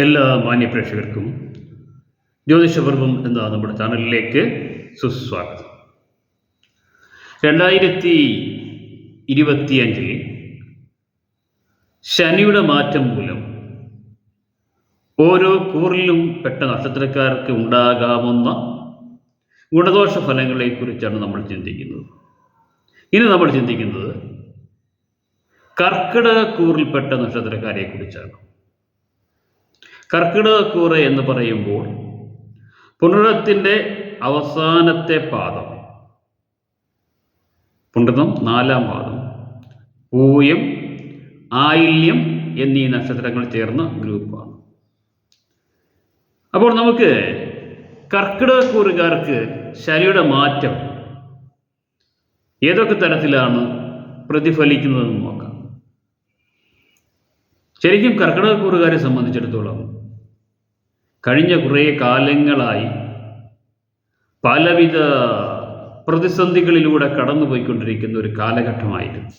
എല്ലാ മാന്യ പ്രേക്ഷകർക്കും ജ്യോതിഷപർവം എന്ന നമ്മുടെ ചാനലിലേക്ക് സുസ്വാഗതം. രണ്ടായിരത്തി ഇരുപത്തിയഞ്ചിൽ ശനിയുടെ മാറ്റം മൂലം ഓരോ കൂറിലും പെട്ട നക്ഷത്രക്കാർക്ക് ഉണ്ടാകാവുന്ന ഗുണദോഷ ഫലങ്ങളെക്കുറിച്ചാണ് നമ്മൾ ചിന്തിക്കുന്നത്. ഇനി നമ്മൾ ചിന്തിക്കുന്നത് കർക്കിടക കൂറിൽപ്പെട്ട നക്ഷത്രക്കാരെ കുറിച്ചാണ് കർക്കിടകക്കൂറ് എന്ന് പറയുമ്പോൾ പുണരത്തിന്റെ അവസാനത്തെ പാദം. പുണ്ടതം നാലാം പാദം. പൂയം ആയില്യം എന്നീ നക്ഷത്രങ്ങൾ ചേർന്ന ഗ്രൂപ്പാണ്. അപ്പോൾ നമുക്ക് കർക്കിടകക്കൂറുകാർക്ക് ശനിയുടെ മാറ്റം ഏതൊക്കെ തരത്തിലാണ് പ്രതിഫലിക്കുന്നതെന്ന് നോക്കാം. ശരിക്കും കർക്കിടകക്കൂറുകാരെ സംബന്ധിച്ചിടത്തോളം കഴിഞ്ഞ കുറേ കാലങ്ങളായി പലവിധ പ്രതിസന്ധികളിലൂടെ കടന്നുപോയിക്കൊണ്ടിരിക്കുന്ന ഒരു കാലഘട്ടമായിരുന്നു.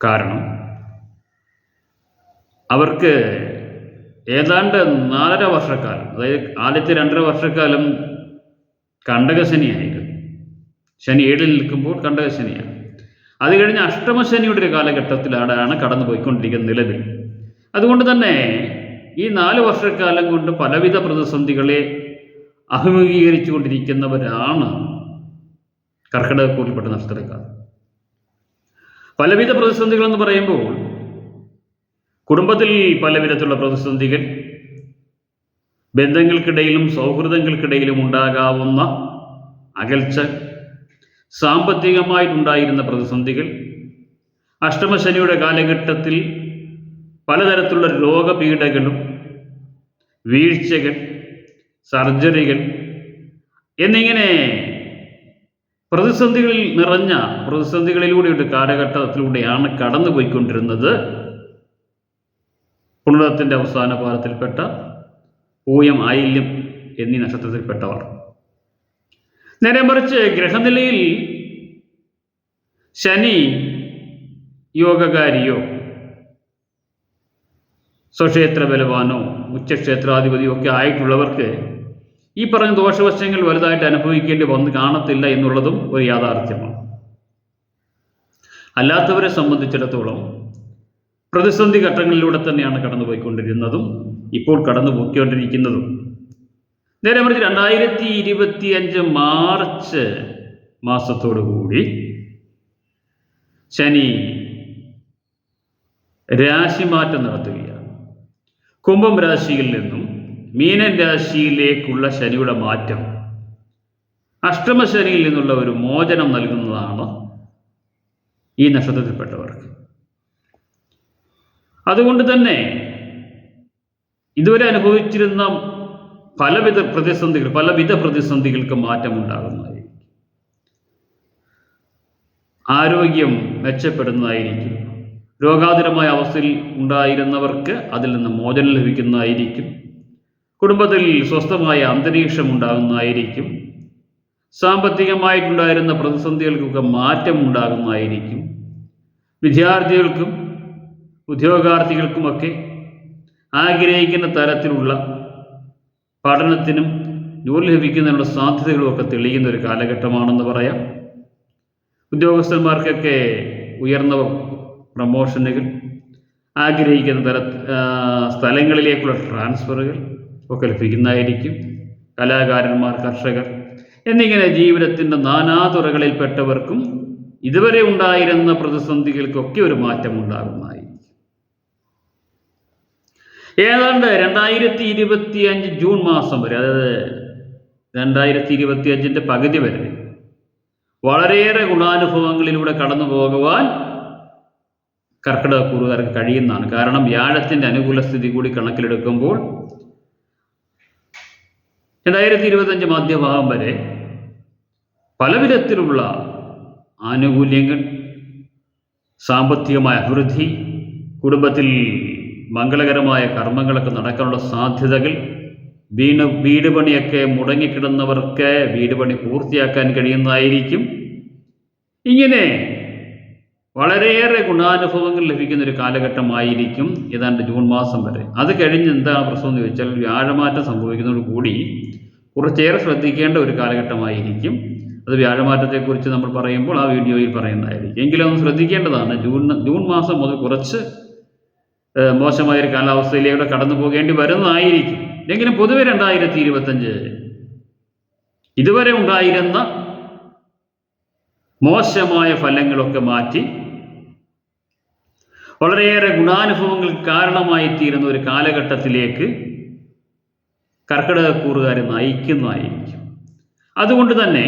കാരണം അവർക്ക് ഏതാണ്ട് നാലര വർഷക്കാലം അതായത് ആദ്യത്തെ രണ്ടര വർഷക്കാലം കണ്ടകശനിയായിരുന്നു. ശനി ഏഴിൽ നിൽക്കുമ്പോൾ കണ്ടകശനിയാണ്. അത് കഴിഞ്ഞ് അഷ്ടമശനിയുടെ ഒരു കാലഘട്ടത്തിലാണ് കടന്നു പോയിക്കൊണ്ടിരിക്കുന്ന നിലവിൽ. അതുകൊണ്ട് തന്നെ ഈ നാല് വർഷക്കാലം കൊണ്ട് പലവിധ പ്രതിസന്ധികളെ അഭിമുഖീകരിച്ചു കൊണ്ടിരിക്കുന്നവരാണ് കർക്കിടകക്കൂറിൽപ്പെട്ട നക്ഷത്രക്കാർ. പലവിധ പ്രതിസന്ധികൾ എന്ന് പറയുമ്പോൾ കുടുംബത്തിൽ പലവിധത്തിലുള്ള പ്രതിസന്ധികൾ ബന്ധങ്ങൾക്കിടയിലും സൗഹൃദങ്ങൾക്കിടയിലും ഉണ്ടാകാവുന്ന അകൽച്ച സാമ്പത്തികമായിട്ടുണ്ടായിരുന്ന പ്രതിസന്ധികൾ അഷ്ടമശനിയുടെ കാലഘട്ടത്തിൽ പലതരത്തിലുള്ള രോഗപീഠകളും വീഴ്ചകൾ സർജറികൾ എന്നിങ്ങനെ പ്രതിസന്ധികളിൽ നിറഞ്ഞ പ്രതിസന്ധികളിലൂടെ ഒരു കാലഘട്ടത്തിലൂടെയാണ് കടന്നുപോയിക്കൊണ്ടിരുന്നത്. പുണരത്തിന്റെ അവസാന പാദത്തിൽപ്പെട്ട പൂയം ആയില്യം എന്നീ നക്ഷത്രത്തിൽപ്പെട്ടവർ. നേരെ മറിച്ച് ഗ്രഹനിലയിൽ ശനി യോഗകാരിയോ സ്വക്ഷേത്ര ബലവാനോ ഉച്ചക്ഷേത്രാധിപതിയോ ഒക്കെ ആയിട്ടുള്ളവർക്ക് ഈ പറഞ്ഞ ദോഷവശങ്ങൾ വലുതായിട്ട് അനുഭവിക്കേണ്ടി വന്ന് കാണത്തില്ല എന്നുള്ളതും ഒരു യാഥാർത്ഥ്യമാണ്. അല്ലാത്തവരെ സംബന്ധിച്ചിടത്തോളം പ്രതിസന്ധി ഘട്ടങ്ങളിലൂടെ തന്നെയാണ് കടന്നുപോയിക്കൊണ്ടിരുന്നതും ഇപ്പോൾ കടന്നു പോയിക്കൊണ്ടിരിക്കുന്നതും നേരെ മറിച്ച് രണ്ടായിരത്തി ഇരുപത്തി അഞ്ച് മാർച്ച് മാസത്തോടു കൂടി ശനി രാശിമാറ്റം നടത്തുകയാണ്. കുംഭം രാശിയിൽ നിന്നും മീനൻ രാശിയിലേക്കുള്ള ശനിയുടെ മാറ്റം. അഷ്ടമശനിയിൽ നിന്നുള്ള ഒരു മോചനം നൽകുന്നതാണ് ഈ നക്ഷത്രത്തിൽപ്പെട്ടവർക്ക്. അതുകൊണ്ട് തന്നെ ഇതുവരെ അനുഭവിച്ചിരുന്ന പലവിധ പ്രതിസന്ധികൾ പലവിധ പ്രതിസന്ധികൾക്ക് മാറ്റമുണ്ടാകുന്നതായിരിക്കും. ആരോഗ്യം മെച്ചപ്പെടുന്നതായിരിക്കും. രോഗാതുരമായ അവസ്ഥയിൽ ഉണ്ടായിരുന്നവർക്ക് അതിൽ നിന്ന് മോചനം ലഭിക്കുന്നതായിരിക്കും. കുടുംബത്തിൽ സ്വസ്ഥമായ അന്തരീക്ഷം ഉണ്ടാകുന്നതായിരിക്കും. സാമ്പത്തികമായിട്ടുണ്ടായിരുന്ന പ്രതിസന്ധികൾക്കൊക്കെ മാറ്റം ഉണ്ടാകുന്നതായിരിക്കും. വിദ്യാർത്ഥികൾക്കും ഉദ്യോഗാർത്ഥികൾക്കുമൊക്കെ ആഗ്രഹിക്കുന്ന തരത്തിലുള്ള പഠനത്തിനും ജോലി ലഭിക്കുന്നതിനുള്ള സാധ്യതകളുമൊക്കെ തെളിയുന്ന ഒരു കാലഘട്ടമാണെന്ന് പറയാം. ഉദ്യോഗസ്ഥന്മാർക്കൊക്കെ ഉയർന്ന പ്രമോഷനുകൾ ആഗ്രഹിക്കുന്ന തല സ്ഥലങ്ങളിലേക്കുള്ള ട്രാൻസ്ഫറുകൾ ഒക്കെ ലഭിക്കുന്നതായിരിക്കും. കലാകാരന്മാർ കർഷകർ എന്നിങ്ങനെ ജീവിതത്തിന്റെ നാനാതുറകളിൽപ്പെട്ടവർക്കും ഇതുവരെ ഉണ്ടായിരുന്ന പ്രതിസന്ധികൾക്കൊക്കെ ഒരു മാറ്റം ഉണ്ടാകുന്നതായി ഏതാണ്ട് രണ്ടായിരത്തി ഇരുപത്തി അഞ്ച് ജൂൺ മാസം വരെ അതായത് രണ്ടായിരത്തി ഇരുപത്തി അഞ്ചിന്റെ പകുതി വരെ വളരെയേറെ ഗുണാനുഭവങ്ങളിലൂടെ കടന്നു പോകുവാൻ കർക്കിടകക്കൂറുകാർക്ക് കഴിയുന്നതാണ്. കാരണം വ്യാഴത്തിന്റെ അനുകൂല സ്ഥിതി കൂടി കണക്കിലെടുക്കുമ്പോൾ രണ്ടായിരത്തി ഇരുപത്തഞ്ച് മധ്യഭാഗം വരെ പലവിധത്തിലുള്ള ആനുകൂല്യങ്ങൾ സാമ്പത്തികമായ അഭിവൃദ്ധി കുടുംബത്തിൽ മംഗളകരമായ കർമ്മങ്ങളൊക്കെ നടക്കാനുള്ള സാധ്യതകൾ വീണ് വീട് പണിയൊക്കെ മുടങ്ങിക്കിടന്നവർക്ക് വീട് പണി പൂർത്തിയാക്കാൻ കഴിയുന്നതായിരിക്കും. ഇങ്ങനെ വളരെയേറെ ഗുണാനുഭവങ്ങൾ ലഭിക്കുന്ന ഒരു കാലഘട്ടമായിരിക്കും ഏതാണ്ട് ജൂൺ മാസം വരെ. അത് കഴിഞ്ഞ് എന്താണ് പ്രശ്നം എന്ന് ചോദിച്ചാൽ വ്യാഴമാറ്റം സംഭവിക്കുന്നതോട് കൂടി കുറച്ചേറെ ശ്രദ്ധിക്കേണ്ട ഒരു കാലഘട്ടമായിരിക്കും. അത് വ്യാഴമാറ്റത്തെക്കുറിച്ച് നമ്മൾ പറയുമ്പോൾ ആ വീഡിയോയിൽ പറയുന്നതായിരിക്കും. എങ്കിലും ഒന്ന് ശ്രദ്ധിക്കേണ്ടതാണ്. ജൂൺ ജൂൺ മാസം മുതൽ കുറച്ച് മോശമായ മോശമായൊരു കാലാവസ്ഥയിലൂടെ കടന്നു പോകേണ്ടി വരുന്നതായിരിക്കും. എങ്കിലും പൊതുവെ രണ്ടായിരത്തി ഇരുപത്തഞ്ച് ഇതുവരെ ഉണ്ടായിരുന്ന മോശമായ ഫലങ്ങളൊക്കെ മാറ്റി വളരെയേറെ ഗുണാനുഭവങ്ങൾക്ക് കാരണമായി തീരുന്ന ഒരു കാലഘട്ടത്തിലേക്ക് കർക്കിടകക്കൂറുകാരെ നയിക്കുന്നതായിരിക്കും അതുകൊണ്ട് തന്നെ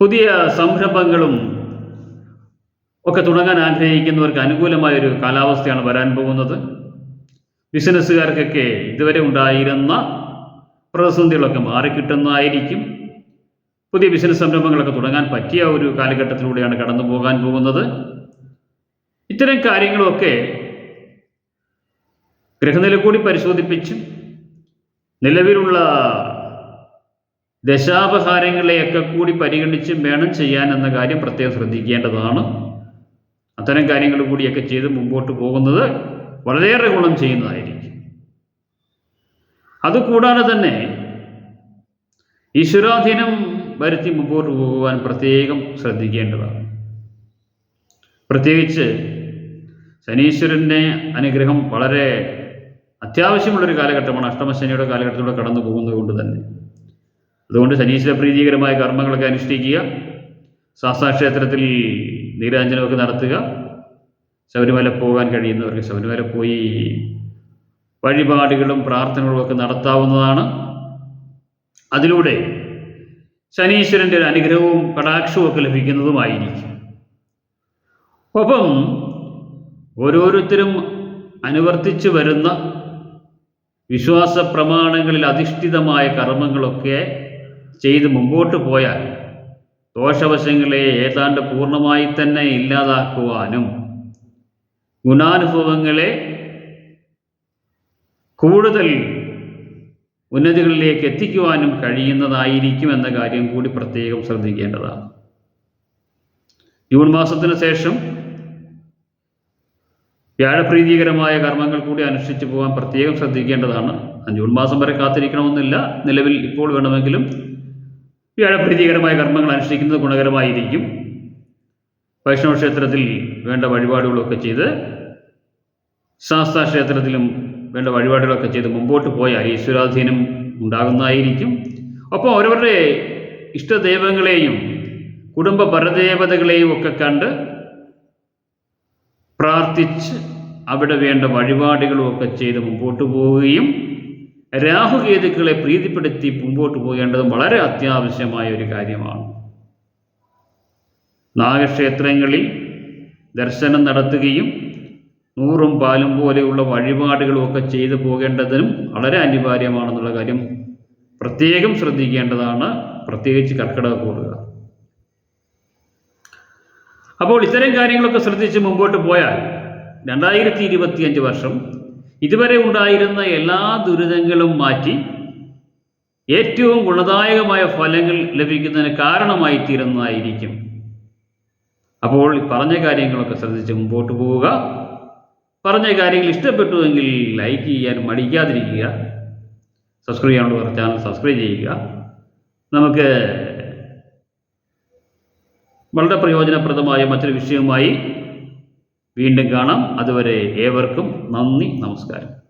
പുതിയ സംരംഭങ്ങളും ഒക്കെ തുടങ്ങാൻ ആഗ്രഹിക്കുന്നവർക്ക് അനുകൂലമായ ഒരു കാലാവസ്ഥയാണ് വരാൻ പോകുന്നത്. ബിസിനസ്സുകാർക്കൊക്കെ ഇതുവരെ ഉണ്ടായിരുന്ന പ്രതിസന്ധികളൊക്കെ മാറിക്കിട്ടുന്നതായിരിക്കും. പുതിയ ബിസിനസ് സംരംഭങ്ങളൊക്കെ തുടങ്ങാൻ പറ്റിയ ഒരു കാലഘട്ടത്തിലൂടെയാണ് കടന്നു പോകാൻ പോകുന്നത്. ഇത്തരം കാര്യങ്ങളൊക്കെ ഗ്രഹനില കൂടി പരിശോധിപ്പിച്ച് നിലവിലുള്ള ദശാപഹാരങ്ങളെയൊക്കെ കൂടി പരിഗണിച്ച് വേണം ചെയ്യാൻ എന്ന കാര്യം പ്രത്യേകം ശ്രദ്ധിക്കേണ്ടതാണ്. അത്തരം കാര്യങ്ങൾ കൂടിയൊക്കെ ചെയ്ത് മുമ്പോട്ട് പോകുന്നത് വളരെയേറെ ഗുണം ചെയ്യുന്നതായിരിക്കും. അതുകൂടാതെ തന്നെ ഈശ്വരാധീനം വരുത്തി മുമ്പോട്ട് പോകുവാൻ പ്രത്യേകം ശ്രദ്ധിക്കേണ്ടതാണ്. പ്രത്യേകിച്ച് ശനീശ്വരന്റെ അനുഗ്രഹം വളരെ അത്യാവശ്യമുള്ളൊരു കാലഘട്ടമാണ്. അഷ്ടമശനിയുടെ കാലഘട്ടത്തിലൂടെ കടന്നു പോകുന്നത് കൊണ്ട് തന്നെ. അതുകൊണ്ട് ശനീശ്വര പ്രീതികരമായ കർമ്മങ്ങളൊക്കെ അനുഷ്ഠിക്കുക. ശാസ്താക്ഷേത്രത്തിൽ നീരാഞ്ജനമൊക്കെ നടത്തുക. ശബരിമല പോകാൻ കഴിയുന്നവർക്ക് ശബരിമല പോയി വഴിപാടുകളും പ്രാർത്ഥനകളും ഒക്കെ നടത്താവുന്നതാണ്. അതിലൂടെ ശനീശ്വരന്റെ ഒരു അനുഗ്രഹവും കടാക്ഷവും ഒക്കെ ലഭിക്കുന്നതുമായിരിക്കും. ഒപ്പം ഓരോരുത്തരും അനുവർത്തിച്ചു വരുന്ന വിശ്വാസ പ്രമാണങ്ങളിൽ അധിഷ്ഠിതമായ കർമ്മങ്ങളൊക്കെ ചെയ്ത് മുമ്പോട്ട് പോയാൽ ദോഷവശങ്ങളെ ഏതാണ്ട് പൂർണമായി തന്നെ ഇല്ലാതാക്കുവാനും ഗുണാനുഭവങ്ങളെ കൂടുതൽ ഉന്നതികളിലേക്ക് എത്തിക്കുവാനും കഴിയുന്നതായിരിക്കും എന്ന കാര്യം കൂടി പ്രത്യേകം ശ്രദ്ധിക്കേണ്ടതാണ്. ജൂൺ മാസത്തിന് ശേഷം വ്യാഴപ്രീതികരമായ കർമ്മങ്ങൾ കൂടി അനുഷ്ഠിച്ചു പോകാൻ പ്രത്യേകം ശ്രദ്ധിക്കേണ്ടതാണ്. ജൂൺ മാസം വരെ കാത്തിരിക്കണമെന്നില്ല. നിലവിൽ ഇപ്പോൾ വേണമെങ്കിലും വ്യാഴപ്രീതികരമായ കർമ്മങ്ങൾ അനുഷ്ഠിക്കുന്നത് ഗുണകരമായിരിക്കും. വൈഷ്ണവ ക്ഷേത്രത്തിൽ വേണ്ട വഴിപാടുകളൊക്കെ ചെയ്ത് ശാസ്താ ക്ഷേത്രത്തിലും വേണ്ട വഴിപാടുകളൊക്കെ ചെയ്ത് മുമ്പോട്ട് പോയാൽ ഈശ്വരാധീനം ഉണ്ടാകുന്നതായിരിക്കും. അപ്പോൾ അവരവരുടെ ഇഷ്ടദൈവങ്ങളെയും കുടുംബ പരദേവതകളെയും ഒക്കെ കണ്ട് പ്രാർത്ഥിച്ച് അവിടെ വേണ്ട വഴിപാടുകളും ഒക്കെ ചെയ്ത് മുമ്പോട്ട് പോവുകയും രാഹുകേതുക്കളെ പ്രീതിപ്പെടുത്തി മുമ്പോട്ട് പോകേണ്ടതും വളരെ അത്യാവശ്യമായ ഒരു കാര്യമാണ്. നാഗക്ഷേത്രങ്ങളിൽ ദർശനം നടത്തുകയും നൂറും പാലും പോലെയുള്ള വഴിപാടുകളും ഒക്കെ ചെയ്തു പോകേണ്ടതിനും വളരെ അനിവാര്യമാണെന്നുള്ള കാര്യം പ്രത്യേകം ശ്രദ്ധിക്കേണ്ടതാണ്. പ്രത്യേകിച്ച് കർക്കിടക കൂടുക അപ്പോൾ ഇത്തരം കാര്യങ്ങളൊക്കെ ശ്രദ്ധിച്ച് മുമ്പോട്ട് പോയാൽ രണ്ടായിരത്തി ഇരുപത്തിയഞ്ച് വർഷം ഇതുവരെ ഉണ്ടായിരുന്ന എല്ലാ ദുരിതങ്ങളും മാറ്റി ഏറ്റവും ഗുണദായകമായ ഫലങ്ങൾ ലഭിക്കുന്നതിന് കാരണമായി തീരുന്നതായിരിക്കും അപ്പോൾ പറഞ്ഞ കാര്യങ്ങളൊക്കെ ശ്രദ്ധിച്ച് മുമ്പോട്ട് പോവുക. പറഞ്ഞ കാര്യങ്ങൾ ഇഷ്ടപ്പെട്ടുവെങ്കിൽ ലൈക്ക് ചെയ്യാൻ മടിക്കാതിരിക്കുക. സബ്സ്ക്രൈബ് ചെയ്യാനുള്ള ചാനൽ സബ്സ്ക്രൈബ് ചെയ്യുക. നമുക്ക് വളരെ പ്രയോജനപ്രദമായ മറ്റൊരു വിഷയവുമായി വീണ്ടും കാണാം. അതുവരെ ഏവർക്കും നന്ദി നമസ്കാരം.